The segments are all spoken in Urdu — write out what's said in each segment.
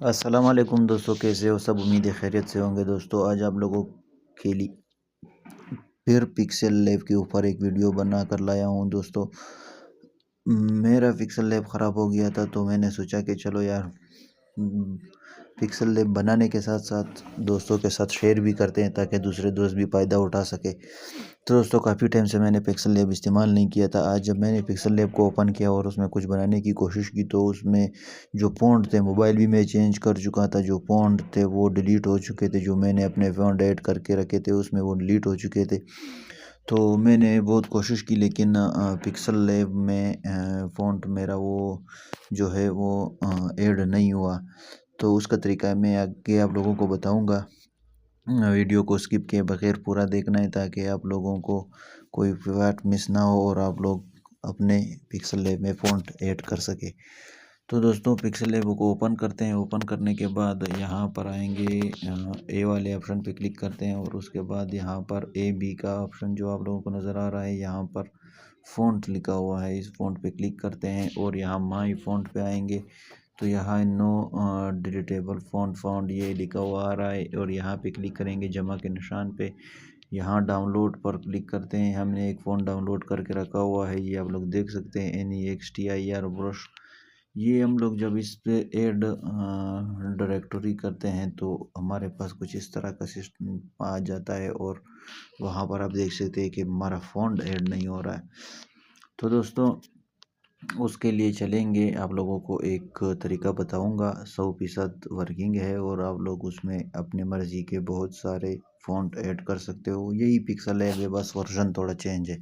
السلام علیکم دوستو، کیسے ہو؟ سب امید خیریت سے ہوں گے دوستو۔ آج آپ لوگوں کے لیے پھر پکسل لیب کے اوپر ایک ویڈیو بنا کر لایا ہوں دوستو۔ میرا پکسل لیب خراب ہو گیا تھا تو میں نے سوچا کہ چلو یار پکسل لیب بنانے کے ساتھ ساتھ دوستوں کے ساتھ شیئر بھی کرتے ہیں تاکہ دوسرے دوست بھی فائدہ اٹھا سکے۔ تو دوستوں، کافی ٹائم سے میں نے پکسل لیب استعمال نہیں کیا تھا۔ آج جب میں نے پکسل لیب کو اوپن کیا اور اس میں کچھ بنانے کی کوشش کی تو اس میں جو پونٹ تھے، موبائل بھی میں چینج کر چکا تھا۔ جو پونٹ تھے وہ ڈیلیٹ ہو چکے تھے۔ جو میں نے اپنے فونٹ ایڈ کر کے رکھے تھے، اس میں وہ ڈیلیٹ ہو چکے تھے۔ تو میں نے بہت کوشش کی، لیکن پکسل لیب میں فونٹ میرا وہ جو ہے وہ ایڈ نہیں ہوا۔ تو اس کا طریقہ میں آگے آپ لوگوں کو بتاؤں گا۔ ویڈیو کو سکپ کے بغیر پورا دیکھنا ہے، تاکہ آپ لوگوں کو کوئی ویٹ مس نہ ہو اور آپ لوگ اپنے پکسل لیب میں فونٹ ایڈ کر سکے۔ تو دوستوں پکسل لیب کو اوپن کرتے ہیں۔ اوپن کرنے کے بعد یہاں پر آئیں گے۔ اے والے آپشن پہ کلک کرتے ہیں اور اس کے بعد یہاں پر اے بی کا آپشن جو آپ لوگوں کو نظر آ رہا ہے، یہاں پر فونٹ لکھا ہوا ہے۔ اس فونٹ پہ کلک کرتے ہیں اور یہاں مائی فونٹ پہ آئیں گے۔ تو یہاں نو ڈیلیٹیبل فونٹ فاؤنڈ یہ لکھا ہوا آ رہا ہے اور یہاں پہ کلک کریں گے جمع کے نشان پہ۔ یہاں ڈاؤن لوڈ پر کلک کرتے ہیں۔ ہم نے ایک فون ڈاؤن لوڈ کر کے رکھا ہوا ہے۔ یہ آپ لوگ دیکھ سکتے ہیں۔ N E X T I R brush یہ ہم لوگ جب اس پہ ایڈ ڈائریکٹوری کرتے ہیں تو ہمارے پاس کچھ اس طرح کا سسٹم آ جاتا ہے اور وہاں پر آپ دیکھ سکتے ہیں کہ ہمارا فونٹ ایڈ نہیں ہو رہا ہے۔ تو دوستوں اس کے لیے چلیں گے، آپ لوگوں کو ایک طریقہ بتاؤں گا۔ سو فیصد ورکنگ ہے اور آپ لوگ اس میں اپنے مرضی کے بہت سارے فونٹ ایڈ کر سکتے ہو۔ یہی پکسل ہے بس ورژن تھوڑا چینج ہے۔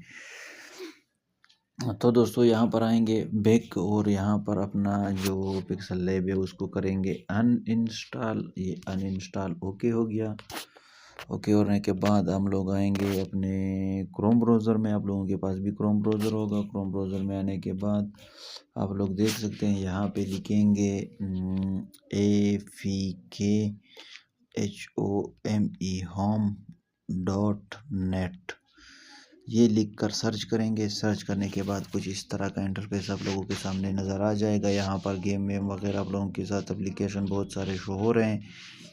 تو دوستو، یہاں پر آئیں گے بیک اور یہاں پر اپنا جو پکسل لیب ہے، اس کو کریں گے ان انسٹال یہ ان انسٹال اوکے ہو گیا. اوکے ہونے کے بعد ہم لوگ آئیں گے اپنے کروم بروزر میں. آپ لوگوں کے پاس بھی کروم بروزر ہوگا. کروم بروزر میں آنے کے بعد آپ لوگ دیکھ سکتے ہیں، یہاں پہ لکھیں گے A F K H O M E home dot net یہ لکھ کر سرچ کریں گے۔ سرچ کرنے کے بعد کچھ اس طرح کا انٹرفیس آپ لوگوں کے سامنے نظر آ جائے گا۔ یہاں پر گیم ویم وغیرہ آپ لوگوں کے ساتھ اپلیکیشن بہت سارے شو ہو رہے ہیں۔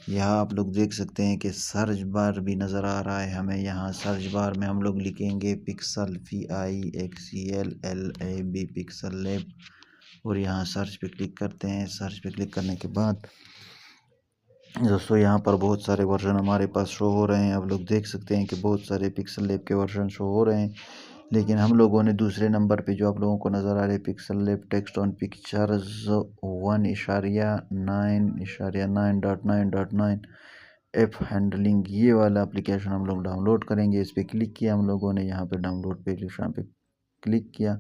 یہاں آپ لوگ دیکھ سکتے ہیں کہ سرچ بار بھی نظر آ رہا ہے۔ ہمیں یہاں سرچ بار میں ہم لوگ لکھیں گے pixel P I X C L L A B pixel lab اور یہاں سرچ پہ کلک کرتے ہیں۔ سرچ پہ کلک کرنے کے بعد دوستو، یہاں پر بہت سارے ورژن ہمارے پاس شو ہو رہے ہیں۔ آپ لوگ دیکھ سکتے ہیں کہ بہت سارے پکسل لیب کے ورژن شو ہو رہے ہیں۔ لیکن ہم لوگوں نے دوسرے نمبر پہ جو آپ لوگوں کو نظر آ رہے pixel lab text on pictures one اشاریہ نائن اشاریہ nine dot nine dot nine app handling یہ والا اپلیکیشن ہم لوگ ڈاؤن لوڈ کریں گے۔ اس پہ کلک کیا ہم لوگوں نے، یہاں پہ ڈاؤن لوڈ پہ نشان پہ کلک کیا۔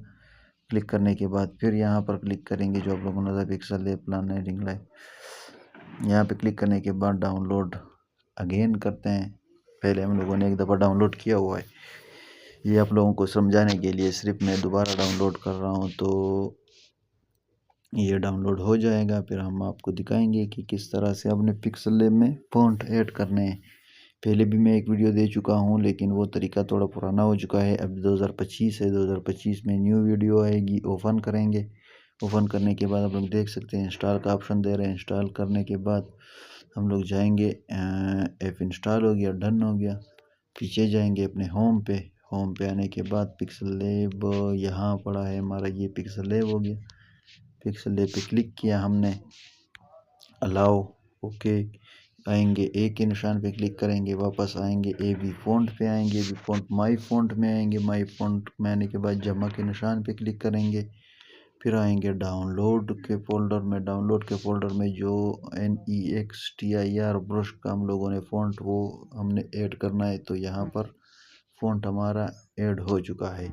کلک کرنے کے بعد پھر یہاں پر کلک کریں گے جو آپ لوگوں کو نظر پکسل لیب پلاننگ لائف یہاں پہ کلک کرنے کے بعد ڈاؤن لوڈ اگین کرتے ہیں۔ پہلے ہم لوگوں نے ایک دفعہ ڈاؤن لوڈ کیا ہوا ہے۔ یہ آپ لوگوں کو سمجھانے کے لیے صرف میں دوبارہ ڈاؤن لوڈ کر رہا ہوں تو یہ ڈاؤن لوڈ ہو جائے گا۔ پھر ہم آپ کو دکھائیں گے کہ کس طرح سے اپنے پکسل لیب میں فونٹ ایڈ کرنے ہیں۔ پہلے بھی میں ایک ویڈیو دے چکا ہوں، لیکن وہ طریقہ تھوڑا پرانا ہو چکا ہے۔ اب دو ہزار پچیس ہے۔ دو ہزار پچیس میں نیو ویڈیو آئے گی اوپن کریں گے۔ اوپن کرنے کے بعد آپ لوگ دیکھ سکتے ہیں، انسٹال کا آپشن دے رہے ہیں۔ انسٹال کرنے کے بعد ہم لوگ جائیں گے ایپ انسٹال ہو گیا ڈن ہو گیا، پیچھے جائیں گے اپنے ہوم پہ۔ ہوم پہ آنے کے بعد پکسل لیب یہاں پڑا ہے ہمارا، یہ پکسل لیب ہو گیا۔ پکسل لیب پہ کلک کیا ہم نے۔ الاؤ اوکے آئیں گے۔ اے کے نشان پہ کلک کریں گے، واپس آئیں گے۔ اے بی فونٹ پہ آئیں گے بی فونٹ مائی فونٹ میں آئیں گے۔ مائی فونٹ میں آنے کے بعد جمع کے نشان پہ کلک کریں گے۔ پھر آئیں گے ڈاؤن لوڈ کے فولڈر میں۔ ڈاؤن لوڈ کے فولڈر میں جو N E X T I R brush کا ہم لوگوں نے فونٹ وہ ہم نے ایڈ کرنا ہے، تو یہاں پر فونٹ ہمارا ایڈ ہو چکا ہے۔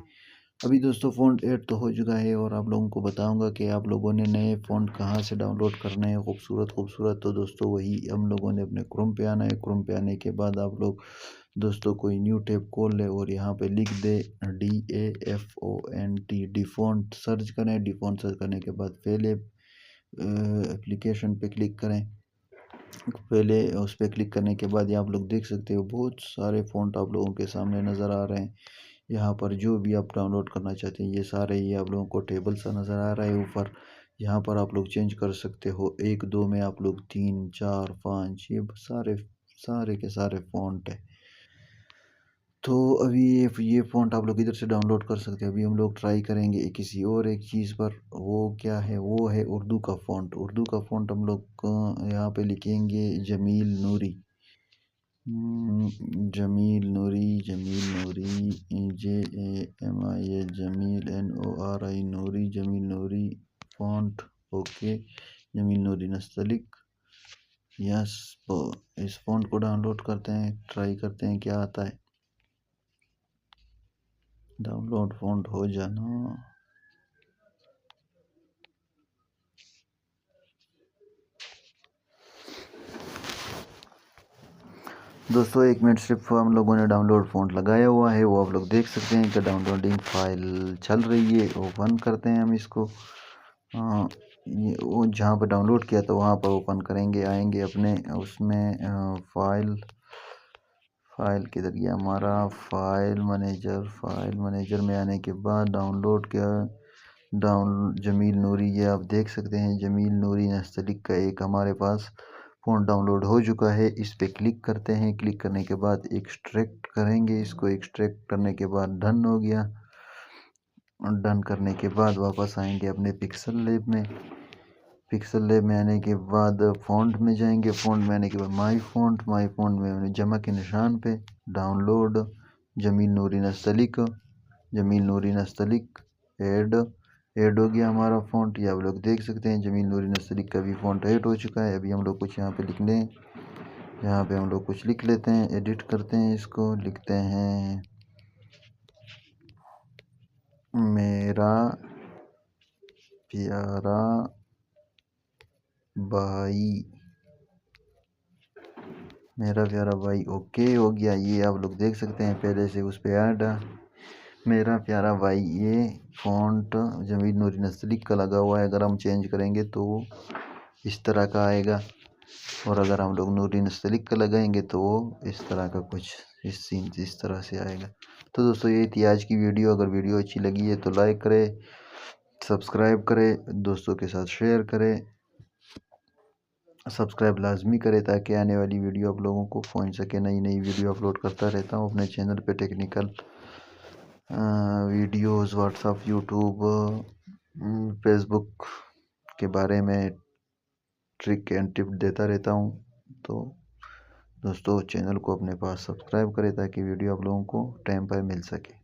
ابھی دوستو، فونٹ ایڈ تو ہو چکا ہے اور آپ لوگوں کو بتاؤں گا کہ آپ لوگوں نے نئے فونٹ کہاں سے ڈاؤن لوڈ کرنے ہیں خوبصورت خوبصورت۔ تو دوستو، وہی ہم لوگوں نے اپنے کروم پہ آنا ہے۔ کروم پہ آنے کے بعد آپ لوگ دوستو، کوئی نیو ٹیپ کھول لے اور یہاں پہ لکھ دے D A F O N T D font search کریں۔ ڈی فونٹ سرچ کرنے کے بعد پہلے اپلیکیشن پہ کلک کریں۔ پہلے اس پہ کلک کرنے کے بعد یہ آپ لوگ دیکھ سکتے ہو، بہت سارے فونٹ آپ لوگوں کے سامنے نظر آ رہے ہیں۔ یہاں پر جو بھی آپ ڈاؤن لوڈ کرنا چاہتے ہیں، یہ سارے یہ آپ لوگوں کو ٹیبل سا نظر آ رہا ہے اوپر۔ یہاں پر آپ لوگ چینج کر سکتے ہو۔ ایک، دو میں آپ لوگ تین، چار، پانچ، یہ سارے سارے کے سارے فونٹ ہیں۔ تو ابھی یہ یہ فونٹ آپ لوگ ادھر سے ڈاؤن لوڈ کر سکتے ہیں۔ ابھی ہم لوگ ٹرائی کریں گے کسی اور ایک چیز پر۔ وہ کیا ہے؟ وہ ہے اردو کا فونٹ اردو کا فونٹ ہم لوگ یہاں پہ لکھیں گے Jameel Noori. Jameel Noori Jameel Noori, J A M I A Jameel N O R I Noori, Jameel Noori font okay Jameel Noori Nastaliq yes, us font کو ڈاؤن لوڈ کرتے ہیں ٹرائی کرتے ہیں، کیا آتا ہے؟ ڈاؤن لوڈ فونٹ ہو جانا۔ دوستو، ایک منٹ صرف ہم لوگوں نے ڈاؤن لوڈ فونٹ لگایا ہوا ہے، وہ آپ لوگ دیکھ سکتے ہیں کہ ڈاؤن لوڈنگ فائل چل رہی ہے اوپن کرتے ہیں ہم اس کو۔ وہ جہاں پہ ڈاؤن لوڈ کیا تھا، وہاں پر اوپن کریں گے، آئیں گے اپنے، اس میں فائل۔ فائل کدھر گیا ہمارا فائل منیجر فائل منیجر میں آنے کے بعد ڈاؤن لوڈ کیا۔ ڈاؤن، جمیل نوری، یہ آپ دیکھ سکتے ہیں۔ جمیل نوری نستلک کا ایک ہمارے پاس فون ڈاؤن لوڈ ہو چکا ہے۔ اس پہ کلک کرتے ہیں۔ کلک کرنے کے بعد ایکسٹریکٹ کریں گے۔ اس کو ایکسٹریکٹ کرنے کے بعد ڈن ہو گیا۔ ڈن کرنے کے بعد واپس آئیں گے اپنے پکسل لیب میں۔ پکسل لیب میں آنے کے بعد فونٹ میں جائیں گے۔ فونٹ میں آنے کے بعد مائی فونٹ مائی فونٹ میں جمع کے نشان پہ download Jameel Noori Nastaleeq Jameel Noori Nastaleeq add add ہو گیا ہمارا فونٹ۔ یہ آپ لوگ دیکھ سکتے ہیں، جمیل نوری نستلک کا بھی فونٹ ایڈ ہو چکا ہے۔ ابھی ہم لوگ کچھ یہاں پہ لکھ لیں۔ یہاں پہ ہم لوگ کچھ لکھ لیتے ہیں، ایڈٹ کرتے ہیں اس کو، لکھتے ہیں۔ میرا پیارا بھائی۔ میرا پیارا بھائی، اوکے، ہو گیا۔ یہ آپ لوگ دیکھ سکتے ہیں، پہلے سے اس پہ ایڈ۔ میرا پیارا بھائی، یہ فونٹ جمیل نوری نستلک کا لگا ہوا ہے۔ اگر ہم چینج کریں گے تو وہ اس طرح کا آئے گا۔ اور اگر ہم لوگ نوری نستلک کا لگائیں گے تو وہ اس طرح کا کچھ اس سین، اس طرح سے آئے گا۔ تو دوستو، یہ تھی آج کی ویڈیو۔ اگر ویڈیو اچھی لگی ہے تو لائک کرے سبسکرائب کرے دوستوں کے ساتھ شیئر کرے سبسکرائب لازمی کرے تاکہ آنے والی ویڈیو آپ لوگوں کو پہنچ سکے نئی نئی ویڈیو اپلوڈ کرتا رہتا ہوں اپنے چینل پہ technical videos, WhatsApp, YouTube Facebook کے بارے میں ٹرک اینڈ ٹپ دیتا رہتا ہوں۔ تو دوستو، چینل کو اپنے پاس سبسکرائب کرے تاکہ ویڈیو آپ لوگوں کو ٹائم پر مل سکے۔